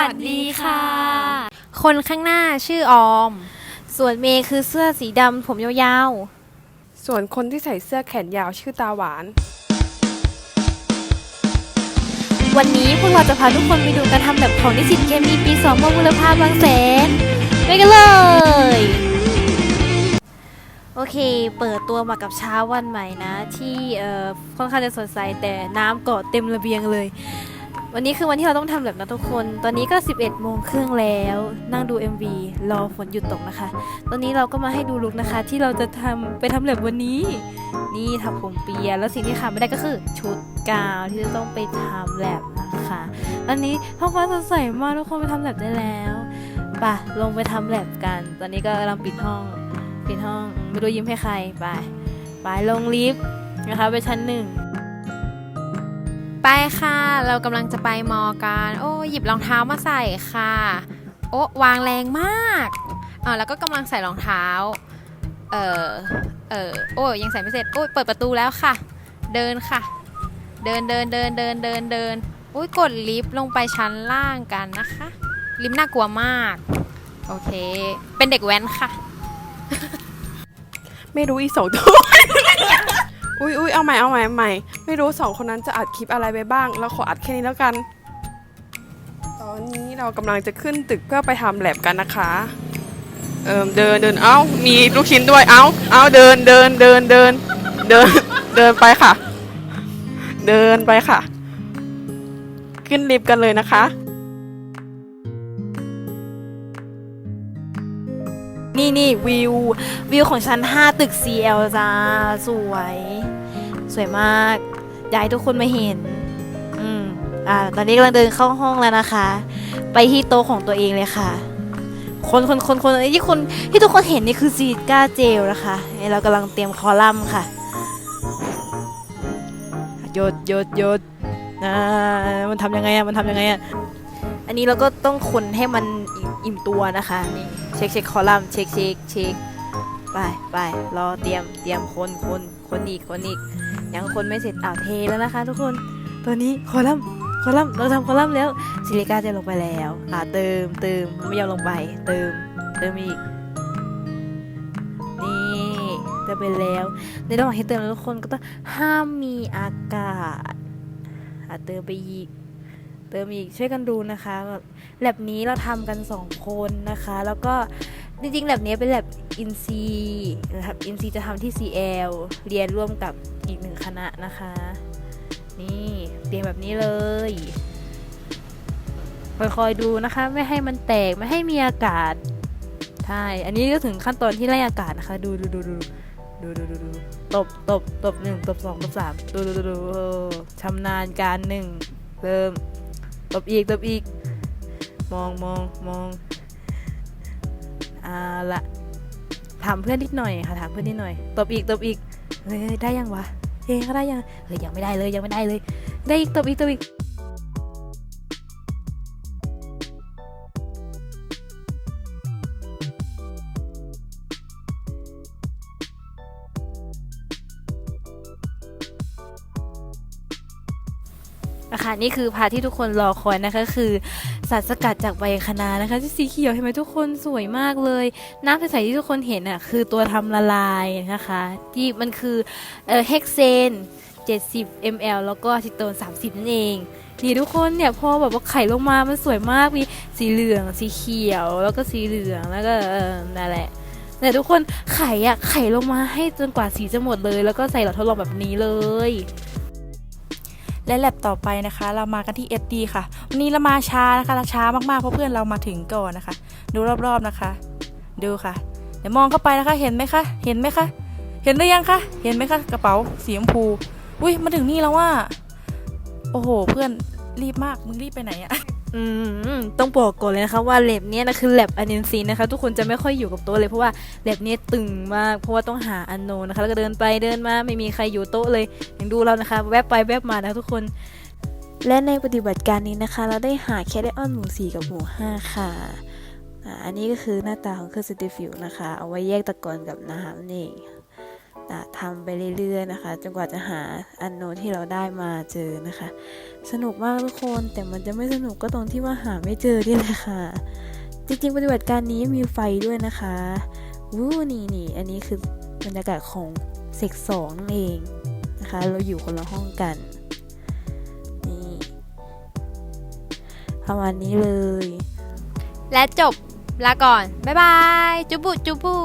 วัสดีค่ะ คนข้างหน้าชื่อออม ส่วนเมย์คือเสื้อสีดำผมยาวส่วนคนที่ใส่เสื้อแขนยาวชื่อตาหวานๆวันนี้พวกเราจะพาทุกคนไปดูการทำแบบของนิสิตเคมีปี2มมูลภาพบางแสนไปกันเลย โอเค เปิดตัวมากับเช้าวันใหม่นะ ที่เอ่อค่อนข้างจะสดใสแต่น้ำเกาะเต็มระเบียงเลย วันนี้คือวันที่เราต้องทำแบบนะทุกคน ตอนนี้ก็ 11โมงครึ่งแล้ว นั่งดู MV รอฝนหยุดตกนะคะ ตอนนี้เราก็มาให้ดูลุกนะคะ ที่เราจะทำไปทำแบบวันนี้ นี่ทำผมเปีย แล้วสิ่งที่ขาดไม่ได้ก็คือชุดกาวที่จะต้องไปทำแลบนะคะตอนนี้ท้องฟ้าสดใสมากทุกคนไปทำแลบได้แล้วไปะลงไปทำแลบกัน ตอนนี้ก็กำลังปิดห้อง ปิดห้องไม่รู้ยิ้มให้ใคร ไป ไปลงลิฟต์นะคะไปชั้นหนึ่ง ไปค่ะ เรากำลังจะไปมอกัน โอ้ หยิบรองเท้ามาใส่ค่ะ โอ้วางแรงมากเออแล้วก็กำลังใส่รองเท้า เออเออโอ้ยยังใส่ไม่เสร็จ โอ้ยเปิดประตูแล้วค่ะ เดินค่ะ เดินเดินเดินเดินเดินเดินอุ้ยกดลิฟต์ลงไปชั้นล่างกันนะคะ ลิฟต์น่ากลัวมาก โอเค เป็นเด็กแว้นค่ะ ไม่รู้อีสองตัว อุ้ยอุ้ยเอาใหม่เอาใหม่เอาใหม่ ไม่รู้สองคนนั้นจะอัดคลิปอะไรไปบ้าง เราขออัดแค่นี้แล้วกัน ตอนนี้เรากำลังจะขึ้นตึกเพื่อไปทำแลบกันนะคะ เอิมเดินเดินเอ้า มีลูกชิ้นด้วย เอ้า เอ้าเดินเดินเดินเดินเดินเดินไปค่ะ เดินไปค่ะ ขึ้นลิฟต์กันเลยนะคะ นี่นี่วิว วิวของชั้น 5 ตึก CL จ้า สวย สวยมาก อยากให้ทุกคนมาเห็น อืมอ่า ตอนนี้กำลังเดินเข้าห้องแล้วนะคะ ไปที่โต๊ะของตัวเองเลยค่ะ คนคนคนคนที่คนที่ทุกคนเห็นนี่คือซีก้าเจลนะคะ เรากำลังเตรียมคอลัมน์ค่ะหยดหยดหยดอ่ามันทำยังไงอะมันทำยังไงอะอันนี้เราก็ต้องคนให้มันอิ่มตัวนะคะนี่ เช็คเช็คคอลัมน์เช็คเช็คเช็คไปไปรอเตรียมเตรียมคนคนคนอีกคนอีกยังคนไม่เสร็จอ่าวเทแล้วนะคะ ทุกคนตอนนี้คอลัมน์คอลัมน์เราทำคอลัมน์แล้วซิลิกาจะลงไปแล้วอ่าเติมเติมไม่ยอมลงไปเติมเติมอีกนี่จะเป็นแล้ว ในระหว่างที่เติมทุกคนก็ต้องห้ามมีอากาศอะเติมไปอีก เติมอีกช่วยกันดูนะคะแบบแลบนี้เราทำกันสองคนนะคะ แล้วก็จริงๆแลบนี้เป็นแลบอินซีนะครับอินซีจะทำที่ CL เรียนร่วมกับอีกหนึ่งคณะนะคะ นี่เตรียมแบบนี้เลยคอยๆดูนะคะ ไม่ให้มันแตกไม่ให้มีอากาศใช่อันนี้ก็ถึงขั้นตอนที่ไล่อากาศนะคะ ดูดูดูดูดูดูดูดูตบตบตบหนึ่งตบสองตบสามดูดูดูดูเออชำนาญการหนึ่งเริ่ม ตบอีกตบอีก มองมองมองอ่าละถามเพื่อนนิดหน่อยค่ะถามเพื่อนนิดหน่อยตบอีกตบอีกเฮ้ยได้ยังวะเฮ้ยเขาได้ยังเฮ้ยยังไม่ได้เลยยังไม่ได้เลย ได้อีกตบอีกตบอีก นะคะนี่คือพาที่ทุกคนรอคอยนะคะคือสารสกัดจากใบคะนานะคะที่สีเขียวเห็นไหมทุกคนสวยมากเลย น้ำใสๆที่ทุกคนเห็นอะคือตัวทำละลายนะคะ ที่มันคือเออเฮกเซน 70 ml แล้วก็อะซิโตน 30 นั่นเองนี่ทุกคนเนี่ยพอแบบว่าไข่ลงมามันสวยมากมีสีเหลืองสีเขียวแล้วก็สีเหลืองแล้วก็เออนั่นแหละแต่ทุกคนไข่อะไข่ลงมาให้จนกว่าสีจะหมดเลย แล้วก็ใส่หลอดทดลองแบบนี้เลย และแลบต่อไปนะคะ เรามากันที่ SD ค่ะ วันนี้เรามาช้านะคะเราช้ามากๆเพราะเพื่อนเรามาถึงก่อนนะคะ ดูรอบๆนะคะ ดูค่ะ เดี๋ยวมองเข้าไปนะคะ เห็นไหมคะ เห็นไหมคะ เห็นหรือยังคะ เห็นไหมคะกระเป๋าสีชมพู อุ้ยมาถึงนี่แล้วว่า โอ้โห เพื่อนรีบมาก มึงรีบไปไหนอะอืม ต้องบอกก่อนเลยนะคะว่าแลบเนี้ยนะคือแลบอ n น n ซีนะคะ ทุกคนจะไม่ค่อยอยู่กับโต๊ะเลยเพราะว่าแลบเนี้ยตึงมาก เพราะว่าต้องหาอันโนนะคะ แล้วก็เดินไปเดินมาไม่มีใครอยู่โต๊ะเลยอย่างดูเรานะคะ แวบไปแวบมานะะทุกคน และในปฏิบัติการนี้นะคะ เราได้หาแคทไดออนหมู่4กับหมู่5ค่ะอันนี้ก็คือหน้าตาของเครื่องซิติฟิวนะคะ เอาไว้แยกตะกอนกับน้ำนี่นะ ทำไปเรื่อยๆนะคะ จนกว่าจะหาอันโนนที่เราได้มาเจอนะคะ สนุกมากทุกคนแต่มันจะไม่สนุกก็ตรงที่ว่าหาไม่เจอนี่แหละค่ะ จริงๆ ปฏิบัติการนี้มีไฟด้วยนะคะวู้นี่นี่อันนี้คือบรรยากาศของเซกสองนั่นเองนะคะ เราอยู่คนละห้องกันนี่ประมาณนี้เลย และจบลาก่อน บ๊ายบาย จุบุจุบุ